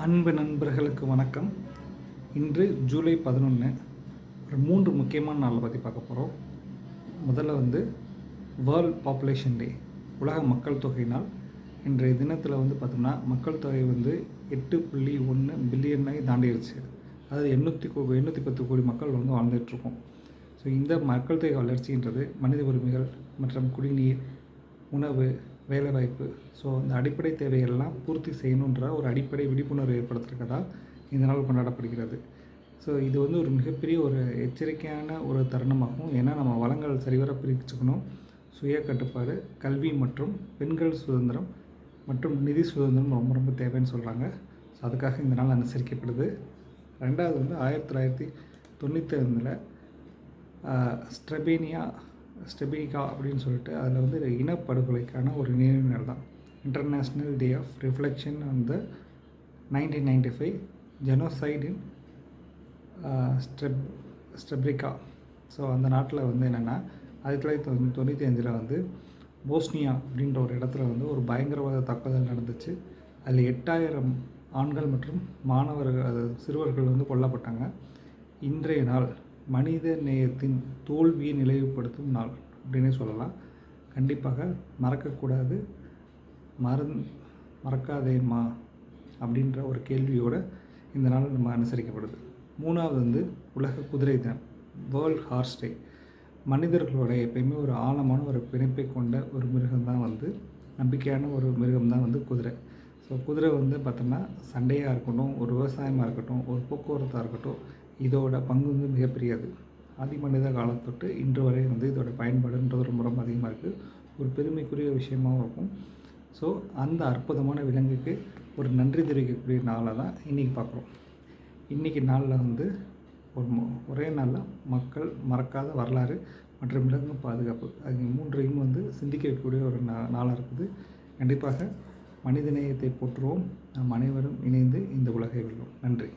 அன்பு நண்பர்களுக்கு வணக்கம். இன்று ஜூலை பதினொன்று ஒரு மூன்று முக்கியமான நாளை பற்றி பார்க்க போகிறோம் முதல்ல வந்து வேர்ல்ட் பாப்புலேஷன் டே உலக மக்கள் தொகை நாள் இன்றைய தினத்தில் வந்து பார்த்தோம்னா மக்கள் தொகை வந்து எட்டு புள்ளி ஒன்று பில்லியனை தாண்டிடுச்சு. அதாவது எண்ணூற்றி கோ எண்ணூற்றி பத்து கோடி மக்கள் வந்து வாழ்ந்துட்டுருக்கோம். ஸோ இந்த மக்கள் தொகை வளர்ச்சின்றது மனித உரிமைகள் மற்றும் குடிநீர் உணவு வேலைவாய்ப்பு. ஸோ இந்த அடிப்படை தேவைகள்லாம் பூர்த்தி செய்யணுன்ற ஒரு அடிப்படை விழிப்புணர்வு ஏற்படுத்துறதுக்காக இந்த நாள் கொண்டாடப்படுகிறது. ஸோ இது வந்து ஒரு மிகப்பெரிய ஒரு எச்சரிக்கையான ஒரு தருணமாகும். ஏன்னா நம்ம வளங்கள் சரிவர பிரிச்சுக்கணும். சுய கட்டுப்பாடு கல்வி மற்றும் பெண்கள் சுதந்திரம் மற்றும் நிதி சுதந்திரம் ரொம்ப ரொம்ப தேவைன்னு சொல்கிறாங்க ஸோ அதுக்காக இந்த நாள் அனுசரிக்கப்படுது. ரெண்டாவது வந்து ஆயிரத்தி தொள்ளாயிரத்தி தொண்ணூற்றி ஐந்தில் ஸ்ட்ரெபேனியா ஸ்டெபிகா அப்படின்னு சொல்லிட்டு அதில் வந்து இனப்படுகொலைக்கான ஒரு நினைவு நாள் தான். International day of reflection on the nineteen ninety five genocide in step ஸ்டெப்ரிக்கா so அந்த நாட்டில் வந்து என்னென்னா ஆயிரத்தி தொள்ளாயிரத்தி தொண்ணூற்றி அஞ்சில் வந்து போஸ்னியா அப்படின்ற ஒரு இடத்துல வந்து ஒரு பயங்கரவாத தாக்குதல் நடந்துச்சு. அதில் எட்டாயிரம் ஆண்கள் மற்றும் மாணவர்கள் சிறுவர்கள் வந்து கொல்லப்பட்டாங்க. இன்றைய நாள் மனித நேயத்தின் தோல்வியை நினைவுபடுத்தும் நாள் அப்படின்னே சொல்லலாம். கண்டிப்பாக மறக்கக்கூடாது. மறந் மறக்காதேம்மா அப்படின்ற ஒரு கேள்வியோடு இந்த நாள் நம்ம அனுசரிக்கப்படுது. மூணாவது வந்து உலக குதிரை தினம் வேர்ல்ட் ஹார்ஸ் டே மனிதர்களோட எப்பயுமே ஒரு ஆழமான ஒரு பிணைப்பை கொண்ட ஒரு மிருகம் தான் வந்து நம்பிக்கையான ஒரு மிருகம் தான் வந்து குதிரை. ஸோ குதிரை வந்து பார்த்தோம்னா சண்டையாக இருக்கட்டும் ஒரு விவசாயமாக இருக்கட்டும் ஒரு போக்குவரத்தாக இருக்கட்டும் இதோட பங்கு வந்து மிகப்பெரியது. ஆதி மனித காலத்தொட்டு இன்று வரை வந்து இதோட பயன்பாடுன்றது ரொம்ப ரொம்ப அதிகமாக இருக்குது ஒரு பெருமைக்குரிய விஷயமாகவும் இருக்கும். ஸோ அந்த அற்புதமான விலங்குக்கு ஒரு நன்றி தெரிவிக்கக்கூடிய நாளை தான் இன்றைக்கி பார்க்குறோம். இன்றைக்கி நாளில் வந்து ஒரு ஒரே நாளில் மக்கள் மறக்காத வரலாறு மற்றும் விலங்கு பாதுகாப்பு அது மூன்றையும் வந்து சிந்திக்க வைக்கக்கூடிய ஒரு நா நாளாக இருக்குது. கண்டிப்பாக மனிதநேயத்தை போற்றுவோம். நாம் அனைவரும் இணைந்து இந்த உலகை வெல்வோம். நன்றி.